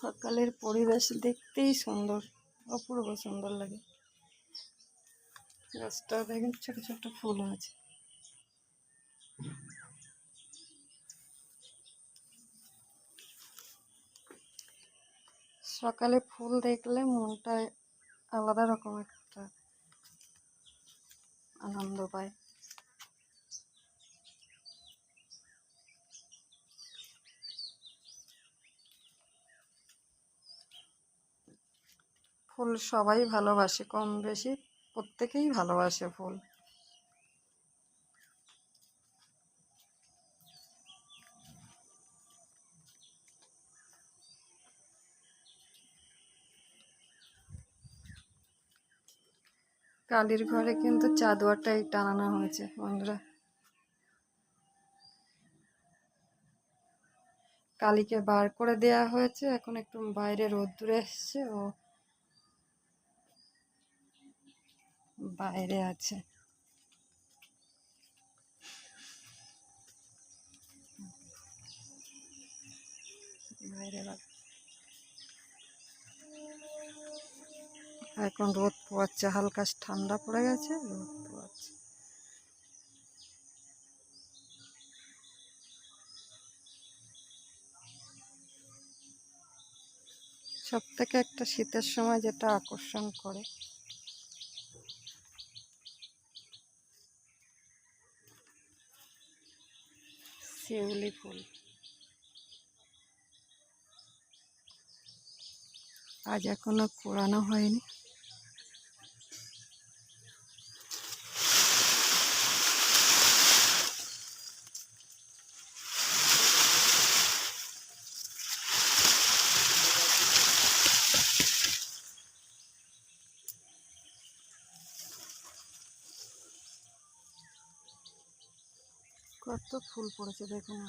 সকালের পরিবেশ দেখতেই সুন্দর, অপূর্ব সুন্দর লাগে। গাছটা দেখেন, ছোট ছোট ফুল আছে সকালে ফুল দেখলে মনটা আলাদা রকম একটা আনন্দ পায়। ফুল সবাই ভালোবাসে, কম বেশি প্রত্যেকেই ভালোবাসে ফুল। কালির ঘরে কিন্তু চাদুয়াটাই টানানো হয়েছে, বন্ধুরা। কালীকে বার করে দেয়া হয়েছে, এখন একটু বাইরে রোদ্দুরে এসছে, ও বাইরে আছে। বাইরে এখন রোদ পোয়াচ্ছে, হালকা ঠান্ডা পড়ে গেছে, রোদ পোয়াচ্ছে। সব থেকে একটা শীতের সময় যেটা আকর্ষণ করে শিউলি ফুল। আজ এখনও কোরানো হয়নি। কত ফুল পড়েছে দেখুন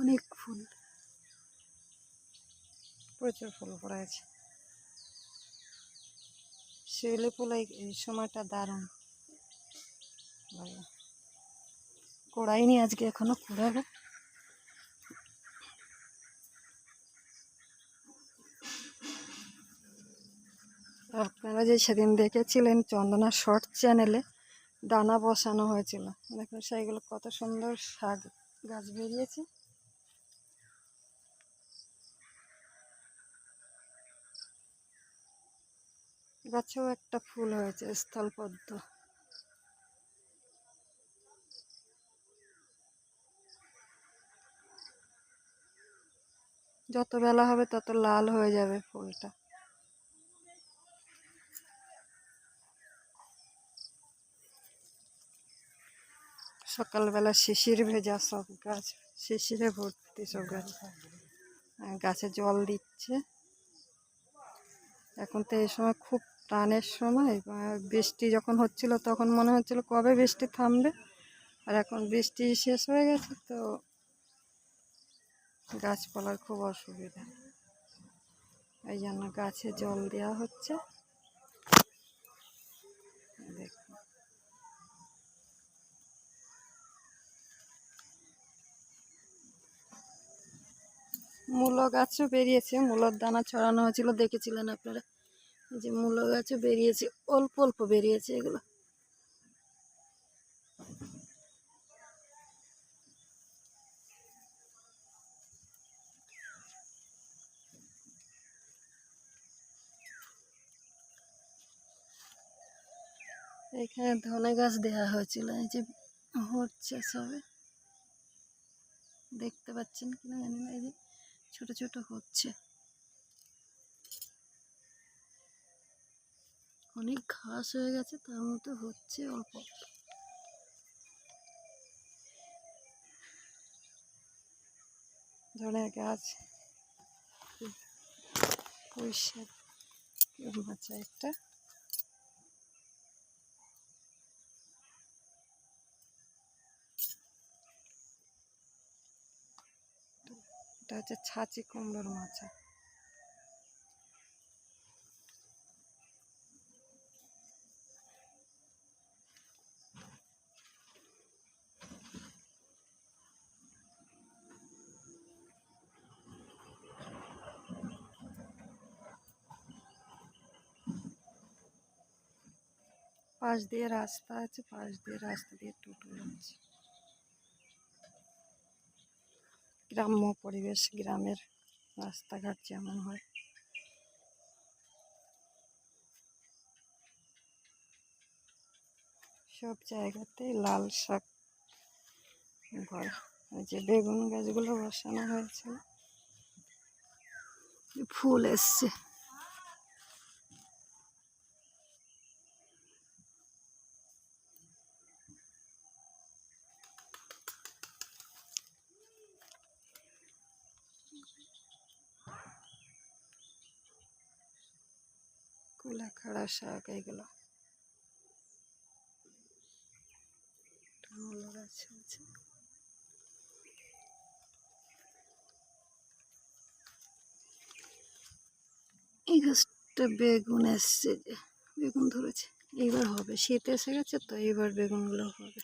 অনেক ফুল। প্রচুর ফুল পড়ে আছে শিউলি ফুল এই সময়টা দারুণ। কোড়াইনি আজকে, এখনও কুড়াবো আপনারা যে সেদিন দেখেছিলেন চন্দনা শর্ট চ্যানেলে দানা বসানো হয়েছিল। দেখুন সেইগুলো কত সুন্দর শাক গাছ বেরিয়েছে। গাছেও একটা ফুল হয়েছে, স্থলপদ্ম। যত বেলা হবে তত লাল হয়ে যাবে ফুলটা। সকালবেলা শিশির ভেজা সব গাছ, শিশিরে ভর্তি সব গাছ। গাছে জল দিচ্ছে। এখন তো এই সময় খুব টানের সময়। বৃষ্টি যখন হচ্ছিল তখন মনে হচ্ছিল কবে বৃষ্টি থামবে। আর এখন বৃষ্টি শেষ হয়ে গেছে তো গাছপালার খুব অসুবিধা। এই জন্য গাছে জল দেওয়া হচ্ছে। মূলো গাছও বেরিয়েছে, মূলোর দানা ছড়ানো হয়েছিল, দেখেছিলেন আপনারা? যে মূলো গাছও বেরিয়েছে, অল্প অল্প বেরিয়েছে এগুলো। এখানে ধনে গাছ দেওয়া হয়েছিল, এই যে হচ্ছে সবে। দেখতে পাচ্ছেন কিনা জানি না, এই যে ছোট ছোট হচ্ছে। অনেক ঘাস হয়ে গেছে, তার মধ্যে হচ্ছে অল্প। ধনের গাছ। পুঁই একটা। এটা হচ্ছে ছাঁচি কুমড়োর মাচা পাশ দিয়ে রাস্তা আছে, পাশ দিয়ে রাস্তা দিয়ে টোটো যাচ্ছে। গ্রাম্য পরিবেশ, গ্রামের রাস্তাঘাট যেমন হয়। সব জায়গাতে লাল শাক ওই যে বেগুন গাছগুলো বসানো হয়েছে। ফুল এসছে। শাক টমেটো গাছ আছে এই গাছটা বেগুন এসছে যে, বেগুন ধরেছে। এইবার হবে, শীত এসে গেছে তো, এইবার বেগুনগুলো হবে।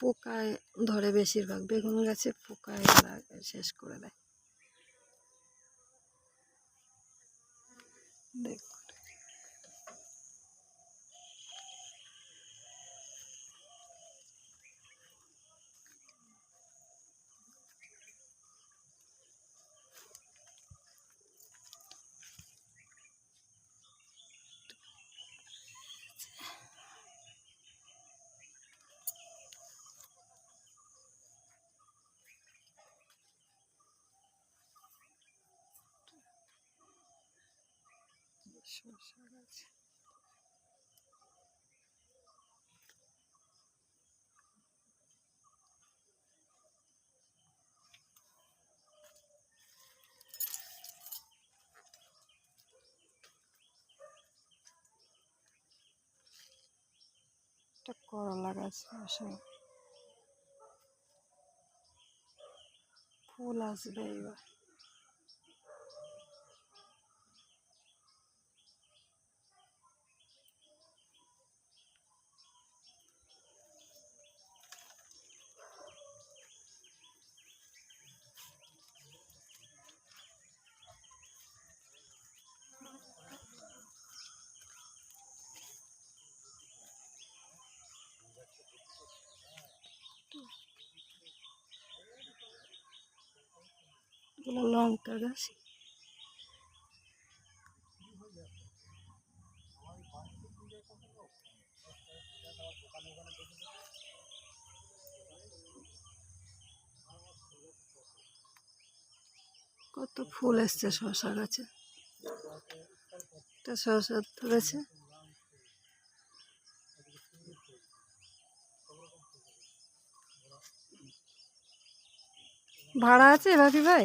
পোকায় ধরে বেশিরভাগ, বেগুন গাছে পোকায় শেষ করে দেয়। দেখুন শসা গাছ একটা করলা গাছ আসলে ফুল আসবে এবার এগুলো লঙ্কা গাছ। কত ফুল এসছে শশা গাছে। একটা শশা ধরেছে। ভাড়া আছে বাপি ভাই?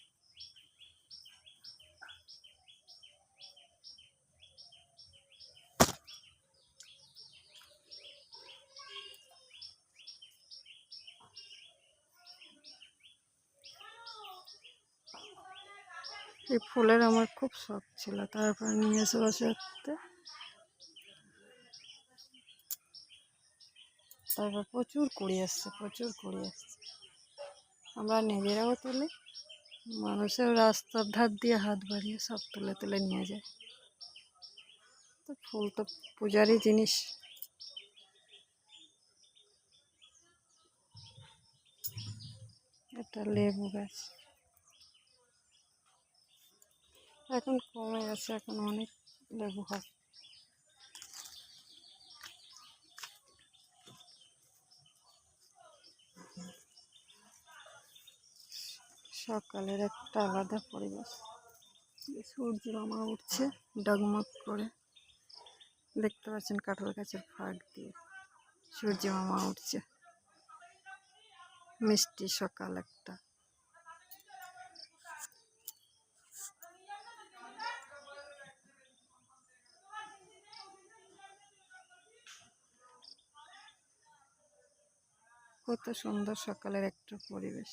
এই ফুলের আমার খুব শখ ছিল। তারপর নিয়ে এসে বসে করতে তারপর প্রচুর কুড়ি আসছে, প্রচুর কুড়ি আসছে। আমরা নিজেরাও তুলি, মানুষের রাস্তার ধার দিয়ে হাত বাড়িয়ে সব তুলে তুলে নিয়ে যায় তো ফুল তো পূজারই জিনিস। এটা লেবু গাছ। এখন কমে গেছে, এখন অনেক লেবু হয় সকালের একটা আলাদা পরিবেশ। সূর্য মামা উঠছে, ডগমগ করে। দেখতে পাচ্ছেন কাঁঠাল গাছের ফাঁক দিয়ে সূর্য মামা উঠছে। মিষ্টি সকাল একটা। কত সুন্দর সকালের একটা পরিবেশ।